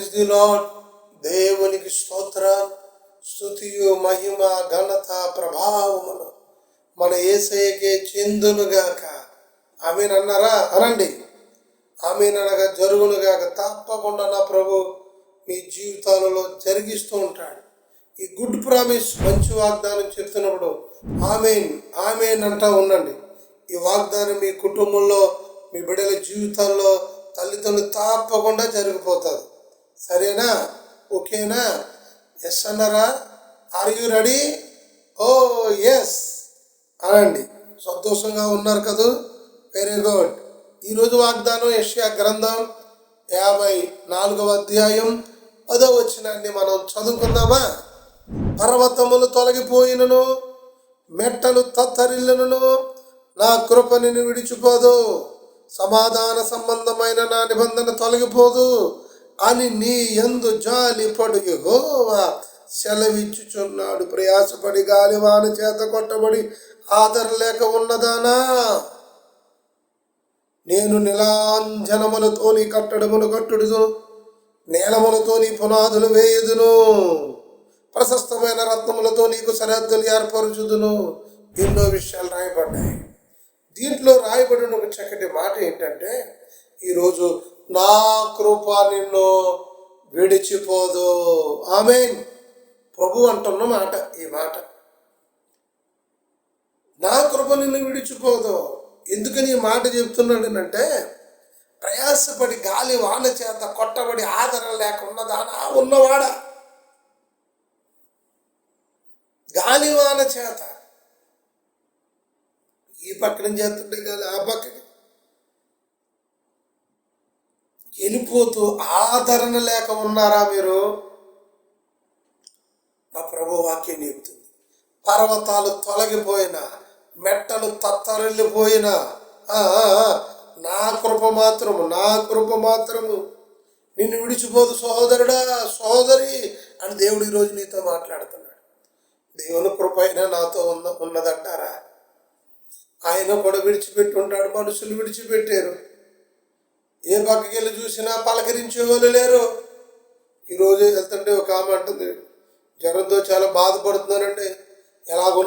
Praise the lord దేవునికి స్తోత్ర స్థుతియు మహిమ ఘనత ప్రభావములు మన ఏసయ్యకే చెందునుగాక. ఆమెనన్నారా అనండి. ఆమెననగా జరుగునుగాక. తప్పకుండా నా ప్రభు మీ జీవితాలలో జరిగిస్తూ ఉంటాడు. ఈ గుడ్ ప్రామిస్ మంచి వాగ్దానం చెప్తున్నప్పుడు ఆమెన్ ఆమెన్ అంటా ఉండండి. ఈ వాగ్దానం మీ కుటుంబంలో మీ బిడ్డల జీవితాల్లో తల్లిదండ్రులు తప్పకుండా జరిగిపోతుంది సరేనా? ఓకేనా? ఎస్ అన్నారా? Are you ready oh yes అనండి. సంతోషంగా ఉన్నారు కదూ? వెరీ గుడ్ ఈరోజు వాగ్దానం యష్యా గ్రంథం యాభై నాలుగవ అధ్యాయం పదో వచ్చినాన్ని మనం చదువుకుందామా? పర్వతములు తొలగిపోయినను మెట్టలు తత్తరిల్లును నా కృప నిన్ను విడిచిపోదు. సమాధాన సంబంధమైన నా నిబంధన తొలగిపోదు. అని నీ ఎందు జాలి పడుగు హోవా సెలవిచ్చుచున్నాడు ప్రయాసపడి గాలివాన చేత కొట్టబడి ఆదరణ లేక ఉన్నదానా? నేను నిలాంజనములతో నీ కట్టడమును కట్టుడును నేలములతో నీ పునాదులు వేయుదును ప్రశస్తమైన రత్నములతో నీకు సరిహద్దులు ఏర్పరచుదును. ఎన్నో విషయాలు రాయబడ్డాయి. దీంట్లో రాయబడిన ఒక చక్కటి మాట ఏంటంటే ఈరోజు నా కృప నిన్ను విడిచిపోదు. ఆమె ప్రభు అంటున్న మాట ఈ మాట. నా కృప నిన్ను విడిచిపోదు. ఎందుకని ఈ మాట చెప్తున్నాడనంటే ప్రయాసపడి గాలి వాన చేత కొట్టబడి ఆదరణ లేక ఉన్నదానా ఉన్నవాడా? గాలి వాన చేత. ఈ పక్కన చేస్తుంటే కాదు ఆ పక్కకి వెళ్ళిపోతూ ఆదరణ లేక ఉన్నారా మీరు? నా ప్రభు వాక్యం చెబుతుంది పర్వతాలు తొలగిపోయినా మెట్టలు తత్తరిల్లిపోయినా నా కృప మాత్రము నా కృప మాత్రము. నిన్ను విడిచిపోదు సహోదరుడా సహోదరి అని దేవుడు ఈరోజు నీతో మాట్లాడుతున్నాడు. దేవుని కృప అయినా నాతో ఉన్న ఉన్నదంటారా? ఆయన కూడా విడిచిపెట్టి ఉంటాడు మనుషులు విడిచిపెట్టారు. ఏ పక్కకి వెళ్ళి చూసినా పలకరించే వాళ్ళు లేరు. ఈరోజు వెళ్తుంటే ఒక ఆమె అంటుంది జ్వరంతో చాలా బాధపడుతున్నానండి.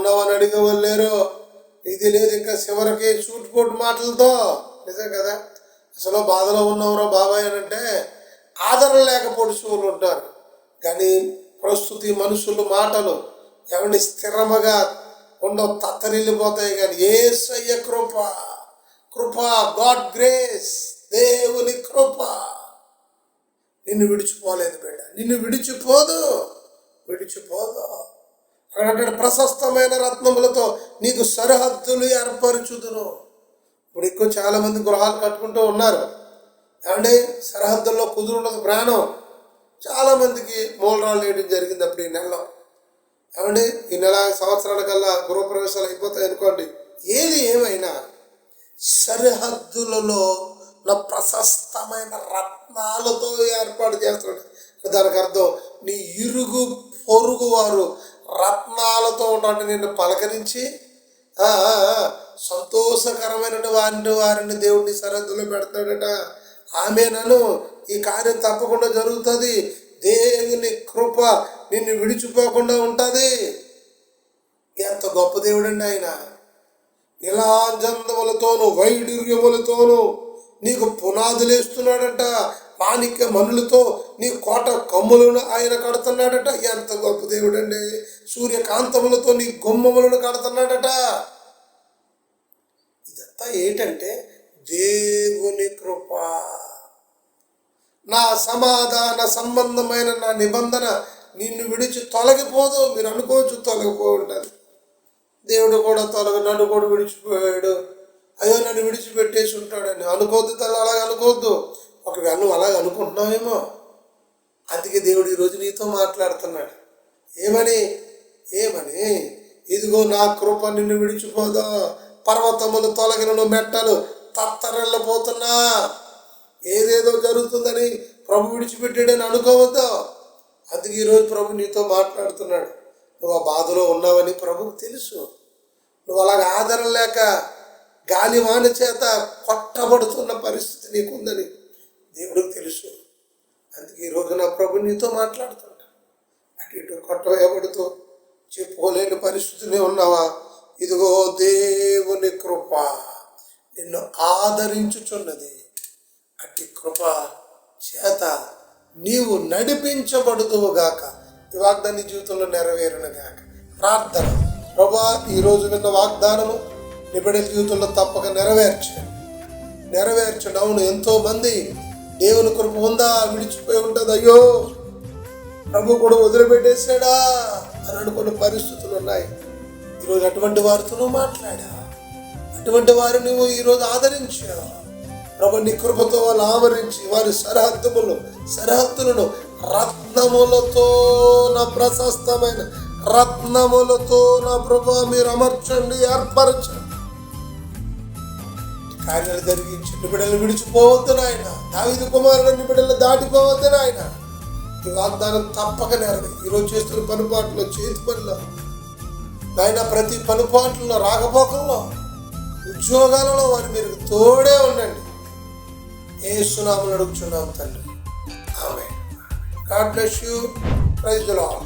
అని అడిగే వాళ్ళు లేరు. ఇది లేదు ఇంకా చివరికి సూటిపోటు మాటలతో. నిజం కదా? అసలు బాధలో ఉన్నావురా బాబాయ్ అని అంటే ఆదరణ లేకపోతే వాళ్ళు ఉంటారు. కానీ ప్రస్తుతి మనుషులు మాటలు ఎవరి స్థిరముగా ఉండవు తత్తరిల్లిపోతాయి. కానీ ఏ సయ్య కృప కృప గాడ్ గ్రేస్. దేవుని కృప. నిన్ను విడిచిపోలేదు బిడ్డ. నిన్ను విడిచిపోదు. విడిచిపోదు. అక్కడ ప్రశస్తమైన రత్నములతో నీకు సరిహద్దులు ఏర్పరచుదును ఇప్పుడు ఎక్కువ చాలా మంది గృహాలు కట్టుకుంటూ ఉన్నారు. ఏమంటే సరిహద్దుల్లో కుదురుండదు ప్రాణం. చాలా మందికి మూలరాలు వేయడం జరిగింది అప్పుడు ఈ నెలలో. ఏమండి? ఈ నెల సంవత్సరాల కల్లా గృహప్రవేశాలు అయిపోతాయి అనుకోండి. ఏది ఏమైనా సరిహద్దులలో ప్రశస్తమైన రత్నాలతో ఏర్పాటు చేస్తున్నాడు. దానికి అర్థం నీ ఇరుగు పొరుగు వారు రత్నాలతో ఉన్నట్టు నిన్ను పలకరించి సంతోషకరమైన వారిని వారిని దేవుడిని సరిహద్దులో పెడతాడట. ఆమె నన్ను ఈ కార్యం తప్పకుండా జరుగుతుంది. దేవుని కృప నిన్ను విడిచిపోకుండా ఉంటుంది. ఎంత గొప్ప దేవుడండి ఆయన. నీలాజందములతోనూ వైడూర్యములతోనూ నీకు పునాదులేస్తున్నాడట మాణిక్య మనులతో నీ కోట కమ్ములను ఆయన కడుతున్నాడట. ఎంత గొప్ప దేవుడండి. సూర్యకాంతములతో నీ గుమ్మములను కడుతున్నాడట. ఇదంతా ఏంటంటే దేవుని కృప. నా సమాధాన సంబంధమైన నా నిబంధన నిన్ను విడిచి తొలగిపోదు. మీరు అనుకోవచ్చు తొలగిపో ఉంటుంది. దేవుడు కూడా తొలగ నన్ను కూడా విడిచిపోయాడు. అయ్యో నన్ను విడిచిపెట్టేసి ఉంటాడని అనుకోవద్దు తల్లి అలాగ అనుకోవద్దు. ఒకవేళ నువ్వు అలాగ అనుకుంటున్నావేమో? అందుకే దేవుడు ఈరోజు నీతో మాట్లాడుతున్నాడు. ఏమని? ఏమని? ఇదిగో నా కృప నిన్ను విడిచిపోదా. పర్వతములు తొలగినను మెట్టలు తత్తరెళ్ళపోతున్నా ఏదేదో జరుగుతుందని ప్రభు విడిచిపెట్టాడని అనుకోవద్దు. అందుకే ఈరోజు ప్రభు నీతో మాట్లాడుతున్నాడు. నువ్వు ఆ బాధలో ఉన్నావని ప్రభుకు తెలుసు. నువ్వు అలాగ ఆదరణ లేక గాలివాన చేత కొట్టబడుతున్న పరిస్థితి నీకుందని దేవుడికి తెలుసు. అందుకే ఈరోజు నా ప్రభు నీతో మాట్లాడుతుంటా. అటు ఇటు కొట్టవేయబడుతూ చెప్పుకోలేని పరిస్థితిని ఉన్నావా? ఇదిగో దేవుని కృప నిన్ను ఆదరించుచున్నది. అట్టి కృప చేత నీవు నడిపించబడుతువు గాక ఈ వాగ్దాన్ని జీవితంలో నెరవేరును గాక ప్రార్థన. ప్రభా ఈరోజు విన్న వాగ్దానము నిబిడల జీవితంలో తప్పక నెరవేర్చండి నెరవేర్చండి అవును ఎంతోమంది దేవుని కృప ఉందా? విడిచిపోయి ఉంటుంది అయ్యో ప్రభు కూడా వదిలిపెట్టేశాడా? అని అనుకున్న పరిస్థితులు ఉన్నాయి. ఈరోజు అటువంటి వారితో నువ్వు మాట్లాడా? అటువంటి వారిని నువ్వు ఈరోజు ఆదరించా? ప్రభు నీ కృపతో వాళ్ళు ఆవరించి వారి సరిహద్దులు సరిహద్దులను రత్నములతో నా ప్రశస్తమైన రత్నములతో నా ప్రభు మీరు అమర్చండి ఏర్పరచండి. కార్యాలు జరిగించి నిబిడలు విడిచిపోవద్దు నాయన. దావిదు కుమారుడు నిబిడలు దాటిపోవద్దు నాయన. ఈ వాగ్దానం తప్పక నెరవే ఈరోజు చేస్తున్న పనుపాట్లో చేతి పనిలో నాయన ప్రతి పనుపాట్లలో రాకపోకల్లో ఉద్యోగాలలో వారు మీరు తోడే ఉండండి. ఏ సునాములు అడుగుచున్నాం తండ్రి. ఆమె God bless you. Praise Lord